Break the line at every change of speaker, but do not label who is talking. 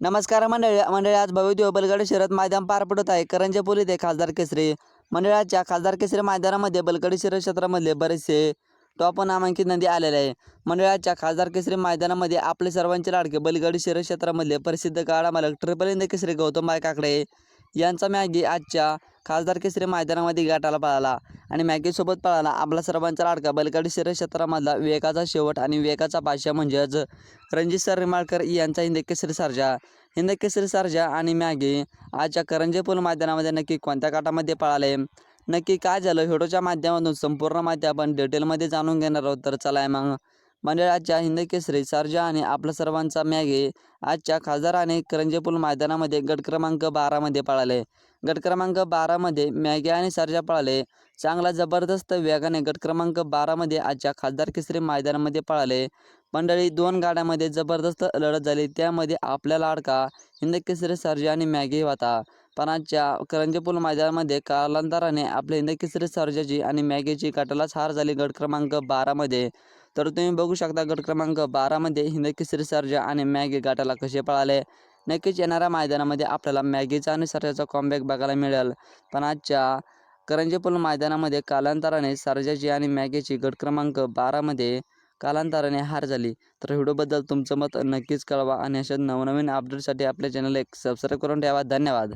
नमस्कार मंडळी मंडळी आज भव्य बलगड शिरत मैदान पार पडत आहे. करंजे पोली ते खासदार केसरी. मंडळाच्या खासदार केसरी मैदानामध्ये बलगडी शर्यत क्षेत्रामधले बरेचसे टॉप नामांकित नदी आलेले आहे. मंडळाच्या खासदार केसरी मैदानामध्ये आपले सर्वांचे लाडके बलगडी शर्यत क्षेत्रामधले प्रसिद्ध काळामालक मालक ट्रिपल इंद केसरी गौतम बाय काकडे. यांचा मॅगी आजच्या खासदार केसरी मैदानामध्ये गाठाला पळाला आणि मॅगीसोबत पळाला. आपला सर्वांचा लाडका बलकाडी शरीर क्षेत्रामधला विवेकाचा शेवट आणि विवेकाचा पाशा म्हणजेच रणजित सर रिमाळकर यांचा हिंद केसरी सारजा. हिंद केसरी सारजा आणि मॅगी आजच्या करंजेपूर मैदानामध्ये नक्की कोणत्या काटामध्ये पळाले? नक्की काय झालं? व्हिडिओच्या माध्यमातून संपूर्ण माहिती आपण डिटेलमध्ये जाणून घेणार आहोत. तर चला मग मंडळाच्या हिंदकेसरी केसरी आणि आपला सर्वांचा मॅगी आजच्या खासदाराने करंजेपूल मैदानामध्ये गट क्रमांक बारामध्ये पळाले. गट क्रमांक बारामध्ये मॅगी आणि सरजा पळाले. चांगला जबरदस्त वेगाने गट क्रमांक बारामध्ये आजच्या खासदार केसरी मैदानामध्ये पळाले. मंडळी दोन गाड्यामध्ये जबरदस्त लढत झाली. त्यामध्ये आपल्या लाडका हिंदकेसरी सरजा आणि मॅगी होता. पण आजच्या करंजेपूल मैदानामध्ये कालांतराने आपल्या हिंदकेसरी सरजाची आणि मॅगीची गटालाच हार झाली. गट क्रमांक बारामध्ये तर तुम्ही बघू शकता गट क्रमांक बारामध्ये हिंद केसरी सर्जा आणि मॅगी गाठाला कसे पळाले. नक्कीच येणाऱ्या मैदानामध्ये आपल्याला मॅगीचा आणि सर्जाचा कॉम्बॅक बघायला मिळेल. पण आजच्या करंजीपूल मैदानामध्ये कालांतराने सर्जाची आणि मॅगीची गट क्रमांक बारामध्ये कालांतराने हार झाली. तर व्हिडिओबद्दल तुमचं मत नक्कीच कळवा आणि अशा नवनवीन अपडेटसाठी आपल्या चॅनल एक सबस्क्राईब करून ठेवा. धन्यवाद.